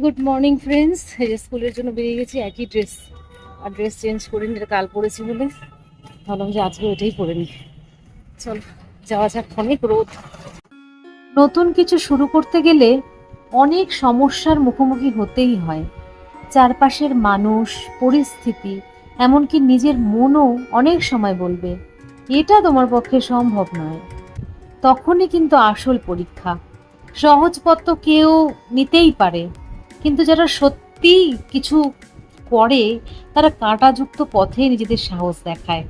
Good morning friends স্কুলের জন্য বেরিয়ে গেছি, একই ড্রেস আর ড্রেস চেঞ্জ করে এটা কাল পরেছি বলে। ভাবলাম যে আজকে ওইটাই পরে নিই চল, যাওয়া যাক অনেক রোদ। নতুন কিছু শুরু করতে গেলে অনেক সমস্যার মুখোমুখি হতেই হয়। চারপাশের মানুষ, পরিস্থিতি, এমনকি নিজের মনও অনেক সময় বলবে, এটা তোমার পক্ষে সম্ভব নয়। তখনই কিন্তু আসল পরীক্ষা। সহজ পথ কেউ নিতেই পারে। কিন্তু যারা সত্যি কিছু করে, তারা কাঁটাযুক্ত পথে নিজেদের সাহস দেখায়।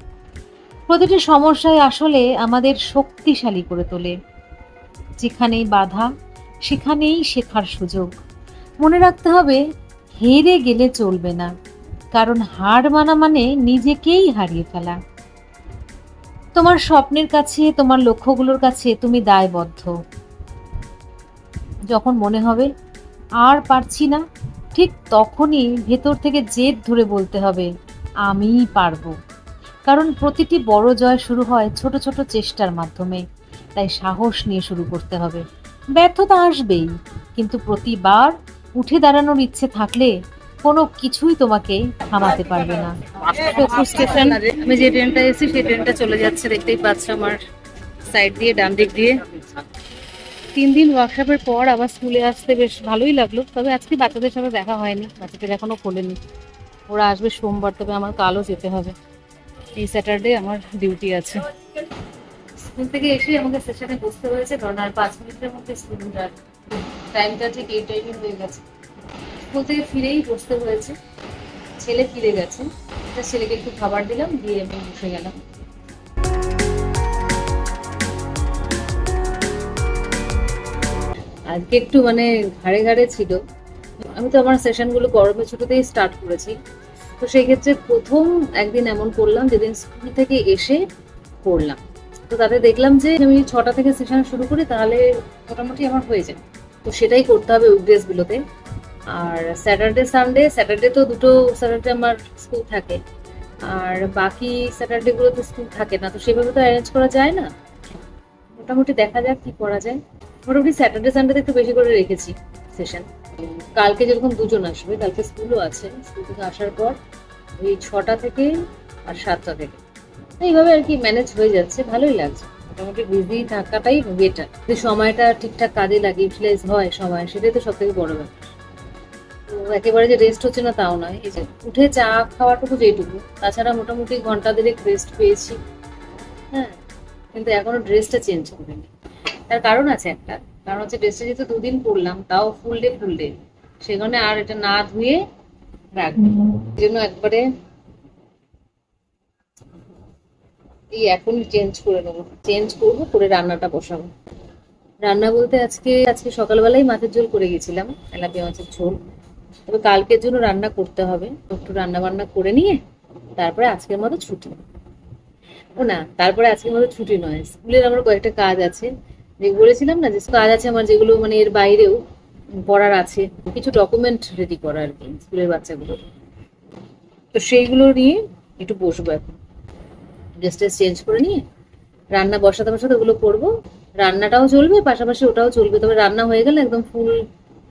প্রতিটি সমস্যায় আসলে আমাদের শক্তিশালী করে তোলে। যেখানেই বাধা, সেখানেই শেখার সুযোগ। মনে রাখতে হবে, হেরে গেলে চলবে না। কারণ হার মানা মানে নিজেকেই হারিয়ে ফেলা। তোমার স্বপ্নের কাছে, তোমার লক্ষ্যগুলোর কাছে তুমি দায়বদ্ধ। যখন মনে হবে আর পারছি না। ঠিক তখনই ভেতর থেকে জেদ ধরে বলতে হবে, আমিই পারব। কারণ প্রতিটি বড় জয় শুরু হয় ছোট ছোট চেষ্টার মাধ্যমে। তাই সাহস নিয়ে শুরু করতে হবে। ব্যর্থতা আসবেই, কিন্তু প্রতিবার উঠে দাঁড়ানোর ইচ্ছে থাকলে কোনো কিছুই তোমাকে থামাতে পারবে না। স্টেশন, আমি যে ট্রেনটা এসেছি, সেই ট্রেনটা চলে যাচ্ছে, দেখতেই পাচ্ছ আমার সাইড দিয়ে, ডান দিক দিয়ে। তিন দিন ওয়ার্কশপের পর আবার স্কুলে আসতে বেশ ভালোই লাগল। তবে আজকে বাচ্চাদের সাথে দেখা হয়নি, বাচ্চাদের এখনও খোলেনি। ওরা আসবে সোমবার, তবে আমার কালও যেতে হবে। এই স্যাটারডে আমার ডিউটি আছে। স্কুল থেকে এসে আমাকে সেশনে বসতে হয়েছে, কারণ আর পাঁচ মিনিটের মধ্যে আর টাইমটা ঠিক এই টাইমই হয়ে গেছে। স্কুল থেকে ফিরেই বসতে হয়েছে। ছেলে ফিরে গেছে। ছেলেকে একটু খাবার দিলাম, দিয়ে আমি বসে গেলাম। আজকে একটু মানে ঘাড়ে ঘাড়ে ছিল। আমি তো আমার সেশনগুলো গরমের ছুটিতেই স্টার্ট করেছি। তো সেই ক্ষেত্রে প্রথম একদিন এমন করলাম, যেদিন স্কুল থেকে এসে করলাম তো তাতে দেখলাম যে আমি ছটা থেকে সেশন শুরু করি, তাহলে মোটামুটি আমার হয়ে যায়। তো সেটাই করতে হবে উইকডেজগুলোতে আর স্যাটারডে সানডে স্যাটারডে তো দুটো স্যাটারডে আমার স্কুল থাকে। আর বাকি স্যাটারডেগুলোতে স্কুল থাকে না, তো সেভাবে তো অ্যারেঞ্জ করা যায় না। মোটামুটি দেখা যাক কি করা যায়। মোটামুটি স্যাটারডে সানডেতে একটু বেশি করে রেখেছি সেশন কালকে যেরকম দুজন আসবে, কালকে স্কুলও আছে। স্কুল থেকে আসার পর ওই ছটা থেকে আর সাতটা থেকে। এইভাবে আর কি ম্যানেজ হয়ে যাচ্ছে, ভালোই লাগছে। মোটামুটি বিজি থাকাটাই বেটার যে সময়টা ঠিকঠাক কাজে লাগে ইউটিলাইজ হয় সময়, সেটাই তো সব থেকে বড় ব্যাপার। তো একেবারে যে রেস্ট হচ্ছে না তাও নয়। এই যে উঠে চা খাওয়াটুকু যেটুকু, তাছাড়া মোটামুটি ঘণ্টা দেড়েক রেস্ট পেয়েছি। হ্যাঁ কিন্তু এখনও ড্রেসটা চেঞ্জ করিনি। তার কারণ আছে একটা। কারণ হচ্ছে ড্রেসটা যেহেতু দুদিন পরলাম তাও ফুল ডে ফুল ডে সেখানে আর এটা না ধুয়ে রাখব। জন্য একবারে এই এখন চেঞ্জ করে নেব। চেঞ্জ করব করে রান্নাটা বসাবো। রান্না বলতে আজকে আজকে সকালবেলায় মাছের ঝোল করে গেছিলাম তেলাপিয়া মাছের ঝোল। তবে কালকের জন্য রান্না করতে হবে। একটু রান্না বান্না করে নিয়ে তারপরে আজকের মতো ছুটি। ও না তারপরে আজকের মতো ছুটি নয়। স্কুলের আমার কয়েকটা কাজ আছে। বলেছিলাম না যে কাজ আছে আমার, যেগুলো মানে এর বাইরেও পড়ার আছে, কিছু ডকুমেন্ট রেডি করা আর কি, স্কুলের বাচ্চাগুলো তো সেইগুলো নিয়ে একটু বসবো এখন। ড্রেস ট্রেস চেঞ্জ করে নিয়ে রান্না বসাতে বসাতে ওগুলো করব। রান্নাটাও চলবে, পাশাপাশি ওটাও চলবে। তবে রান্না হয়ে গেলে একদম ফুল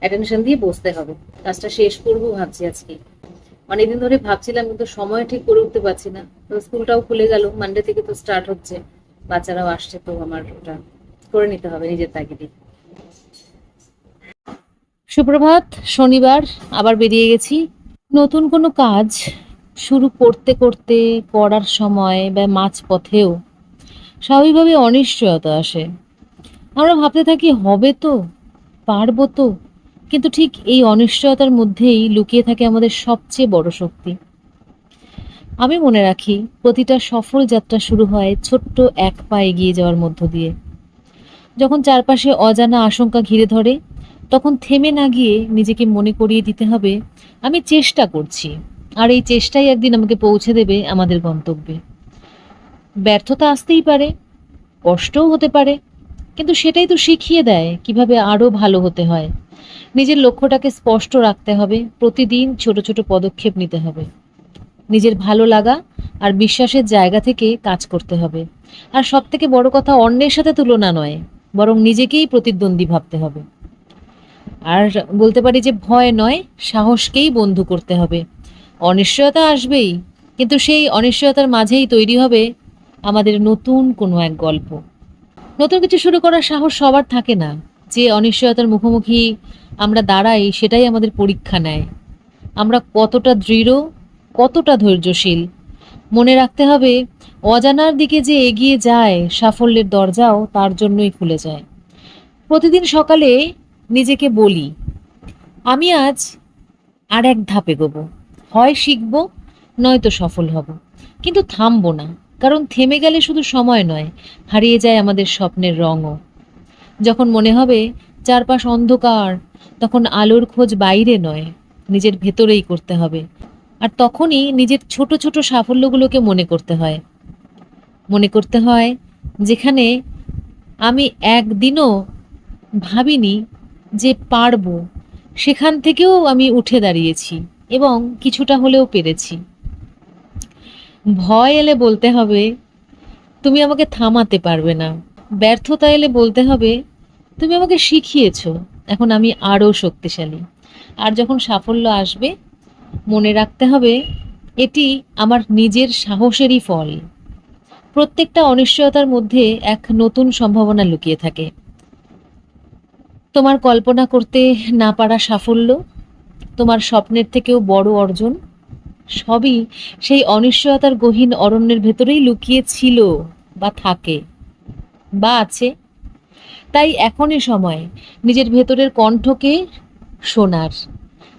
অ্যাটেনশন দিয়ে বসতে হবে। কাজটা শেষ করব ভাবছি আজকে। অনেকদিন ধরে ভাবছিলাম, কিন্তু সময় ঠিক করে উঠতে পারছি না। তো স্কুলটাও খুলে গেল মানডে থেকে তো স্টার্ট হচ্ছে। বাচ্চারাও আসছে তো আমার ওটা করে নিতে হবে নিজের তাগিদে। সুপ্রভাত, শনিবার, আবার বেরিয়ে গেছি। নতুন কোনো কাজ শুরু করতে করতে, করার সময় বা মাঝ পথেও স্বাভাবিকভাবে অনিশ্চয়তা আসে। আমরা ভাবতে থাকি, হবে তো, পারব তো, কিন্তু ঠিক এই অনিশ্চয়তার মধ্যেই লুকিয়ে থাকে আমাদের সবচেয়ে বড় শক্তি। আমি মনে রাখি, প্রতিটা সফল যাত্রা শুরু হয় ছোট্ট এক পা এগিয়ে যাওয়ার মধ্য দিয়ে। যখন চারপাশে অজানা আশঙ্কা ঘিরে ধরে, তখন থেমে না গিয়ে নিজেকে মনে করিয়ে দিতে হবে, আমি চেষ্টা করছি। আর এই চেষ্টাই একদিন আমাকে পৌঁছে দেবে আমাদের গন্তব্যে। ব্যর্থতা আসতেই পারে, কষ্টও হতে পারে, কিন্তু সেটাই তো শিখিয়ে দেয় কীভাবে আরও ভালো হতে হয়। নিজের লক্ষ্যটাকে স্পষ্ট রাখতে হবে, প্রতিদিন ছোট ছোট পদক্ষেপ নিতে হবে। নিজের ভালো লাগা আর বিশ্বাসের জায়গা থেকে কাজ করতে হবে। আর সব থেকে বড় কথা, অন্যের সাথে তুলনা নয় বরং নিজেকেই প্রতিদ্বন্দ্বী ভাবতে হবে। আর বলতে পারি যে ভয় নয়, সাহসকেই বন্ধু করতে হবে। অনিশ্চয়তা আসবেই, কিন্তু সেই অনিশ্চয়তার মাঝেই তৈরি হবে আমাদের নতুন কোনো এক গল্প। নতুন কিছু শুরু করার সাহস সবার থাকে না। যে অনিশ্চয়তার মুখোমুখি আমরা দাঁড়াই, সেটাই আমাদের পরীক্ষা নেয়। আমরা কতটা দৃঢ়, কতটা ধৈর্যশীল, মনে রাখতে হবে অজানার দিকে যে এগিয়ে যায় সাফল্যের দরজাও তার জন্যই খুলে যায়। প্রতিদিন সকালে নিজেকে বলি, আমি আজ আর এক ধাপ এগোবো। হয় শিখব, নয়তো সফল হব। কিন্তু থামবো না, কারণ থেমে গেলে শুধু সময় নয়, হারিয়ে যায় আমাদের স্বপ্নের রঙও। যখন মনে হবে চারপাশ অন্ধকার, তখন আলোর খোঁজ বাইরে নয়, নিজের ভেতরেই করতে হবে। আর তখনই নিজের ছোট ছোট সাফল্যগুলোকে মনে করতে হয়। মনে করতে হয় যেখানে আমি একদিনও ভাবিনি যে পারব। সেখান থেকেও আমি উঠে দাঁড়িয়েছি এবং কিছুটা হলেও পেরেছি। ভয় এলে বলতে হবে, তুমি আমাকে থামাতে পারবে না। ব্যর্থতা এলে বলতে হবে, তুমি আমাকে শিখিয়েছ, এখন আমি আরও শক্তিশালী। আর যখন সাফল্য আসবে, মনে রাখতে হবে, এটি আমার নিজের সাহসেরই ফল। প্রত্যেকটা অনিশ্চয়তার মধ্যে এক নতুন সম্ভাবনা লুকিয়ে থাকে। তোমার কল্পনা করতে না পারা সাফল্য, তোমার স্বপ্নের থেকেও বড় অর্জন, সবই সেই অনিশ্চয়তার গহীন অরণ্যের ভেতরেই লুকিয়ে ছিল বা থাকে বা আছে। তাই এখনই সময় নিজের ভেতরের কণ্ঠকে শোনার,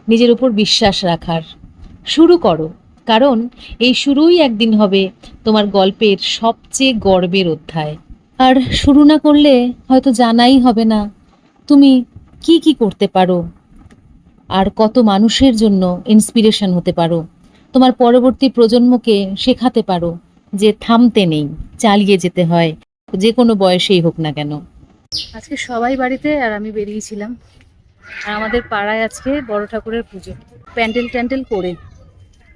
নিজের উপর বিশ্বাস রাখার। শুরু করো। কারণ এই শুরুই একদিন হবে তোমার গল্পের সবচেয়ে গর্বের অধ্যায়। আর শুরু না করলে হয়তো জানাই হবে না, তুমি কি কি করতে পারো? আর কত মানুষের জন্য ইন্সপিরেশন হতে পারো? তোমার পরবর্তী প্রজন্মকে শেখাতে পারো যে থামতে নেই, চালিয়ে যেতে হয়, যে কোনো বয়সেই হোক না কেন। আজকে সবাই বাড়িতে আর আমি বেরিয়েছিলাম। আর আমাদের পাড়ায় আজকে বড় ঠাকুরের পুজো। প্যান্ডেল ট্যান্ডেল করে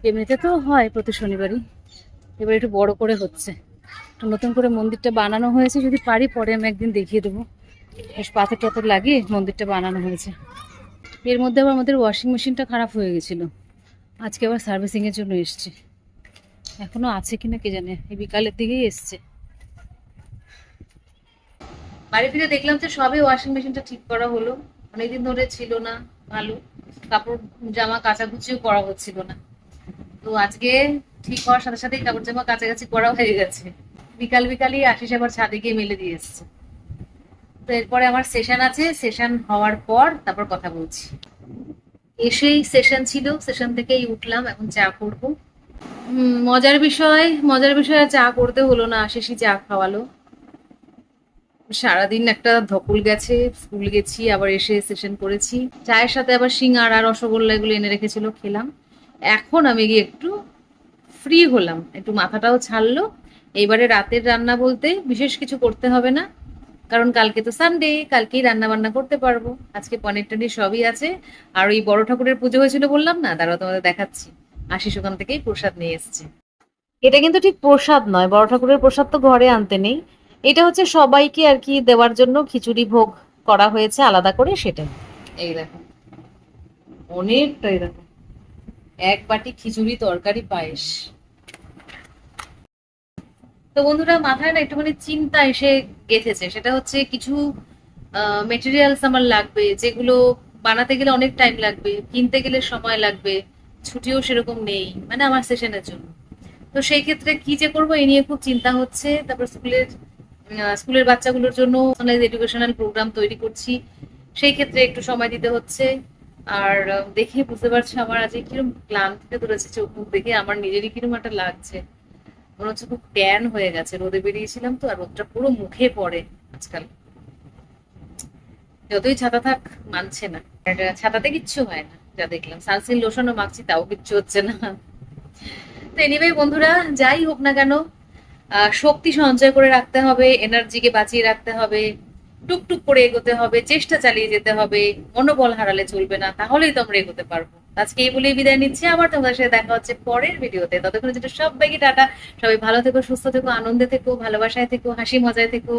এমনিতে তো হয় প্রতি শনিবারই। এবার একটু বড় করে হচ্ছে। একটু নতুন করে মন্দিরটা বানানো হয়েছে, যদি পারি পরে আমি একদিন দেখিয়ে দেবো। বেশ পাথর টাথর লাগিয়ে মন্দিরটা বানানো হয়েছে। এর মধ্যে আবার আমাদের ওয়াশিং মেশিনটা খারাপ হয়ে গেছিল। আজকে আবার সার্ভিসিংয়ের জন্য এসছে। এখনও আছে কিনা কে জানে? এই বিকালের দিকেই এসছে। বাড়ি ফিরে দেখলাম যে সবে ওয়াশিং মেশিনটা ঠিক করা হলো। অনেকদিন ধরে ছিল না, ভালো। কাপড়, জামা কাচাকুচিও করা হচ্ছিল না। তো আজকে ঠিক হওয়ার সাথে সাথেই কাপড় জামা কাছাকাছি করা হয়ে গেছে। বিকাল বিকালই আশিস আবার ছাদে গিয়ে মেলে দিয়ে এসছে। তো এরপরে আমার সেশন আছে। সেশন হওয়ার পর তারপর কথা বলছি। এসেই সেশন ছিল। সেশন থেকেই উঠলাম, এখন চা করব। মজার বিষয় মজার বিষয় চা করতে হলো না। আশিসই চা খাওয়ালো। সারাদিন একটা ধকল গেছে। স্কুল গেছি, আবার এসে সেশন করেছি। চায়ের সাথে আবার সিঙ্গার আর রসগোল্লা এগুলো এনে রেখেছিল, খেলাম। এখন আমি গিয়ে একটু ফ্রি হলাম। একটু মাথাটাও ছাড়লো। এইবারে রাতের রান্না বলতে বিশেষ কিছু করতে হবে না। কারণ কালকে তো সানডে কালকেই রান্না বান্না করতে পারব। আজকে পনির টনির সবই আছে। আর ওই বড় ঠাকুরের পুজো হয়েছিল বললাম না দাঁড়াও তোমাদের দেখাচ্ছি। আশিস ওখান থেকেই প্রসাদ নিয়ে এসছে। এটা কিন্তু ঠিক প্রসাদ নয়, বড় ঠাকুরের প্রসাদ তো ঘরে আনতে নেই। এটা হচ্ছে সবাইকে আর কি দেওয়ার জন্য খিচুড়ি ভোগ করা হয়েছে আলাদা করে সেটাই। এই দেখো। অনেকটাই দেখো। এক বাটি খিচুড়ি, তরকারি, পায়েস। তো বন্ধুরা, মাথায় না একটুখানি চিন্তা এসে গেঁথেছে। সেটা হচ্ছে কিছু মেটেরিয়ালস আমার লাগবে, যেগুলো বানাতে গেলে অনেক টাইম লাগবে, কিনতে গেলে সময় লাগবে, ছুটিও সেরকম নেই মানে আমার সেশনের জন্য। তো সেই ক্ষেত্রে কি যে করব এই নিয়ে খুব চিন্তা হচ্ছে। তারপর স্কুলের স্কুলের বাচ্চাগুলোর জন্য এডুকেশনাল প্রোগ্রাম তৈরি করছি। সেই ক্ষেত্রে একটু সময় দিতে হচ্ছে। আর দেখে বুঝতে পারছি আমার আজকে কিরম ক্লান্তিতে ধরেছে চোখ মুখ দেখে, আমার নিজেরই কিরম একটা লাগছে। মনে হচ্ছে খুব ট্যান হয়ে গেছে, রোদে বেরিয়েছিলাম তো, আর রোদটা পুরো মুখে পড়ে আজকাল। যতই ছাতা থাক, মানছে না। ছাতাতে কিচ্ছু হয় না, যা দেখলাম। সানস্ক্রিন লোশনও মাখছি, তাও কিচ্ছু হচ্ছে না। তো এনিওয়ে বন্ধুরা, যাই হোক না কেন শক্তি সঞ্চয় করে রাখতে হবে এনার্জিকে বাঁচিয়ে রাখতে হবে। টুকটুক করে এগোতে হবে, চেষ্টা চালিয়ে যেতে হবে, মনোবল হারালে চলবে না, তাহলেই তোমরা এগোতে পারব। আজকে এই বলেই বিদায় নিচ্ছি, আবার তোমাদের সাথে দেখা হচ্ছে পরের ভিডিওতে। ততক্ষণ যেটা সব সবাইকে টাটা, সবাই ভালো থেকো, সুস্থ থেকো, আনন্দে থেকো, ভালোবাসায় থেকো, হাসি মজায় থেকো,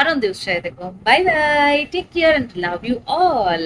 আনন্দে উৎসাহে থেকো। Bye bye take care and love you all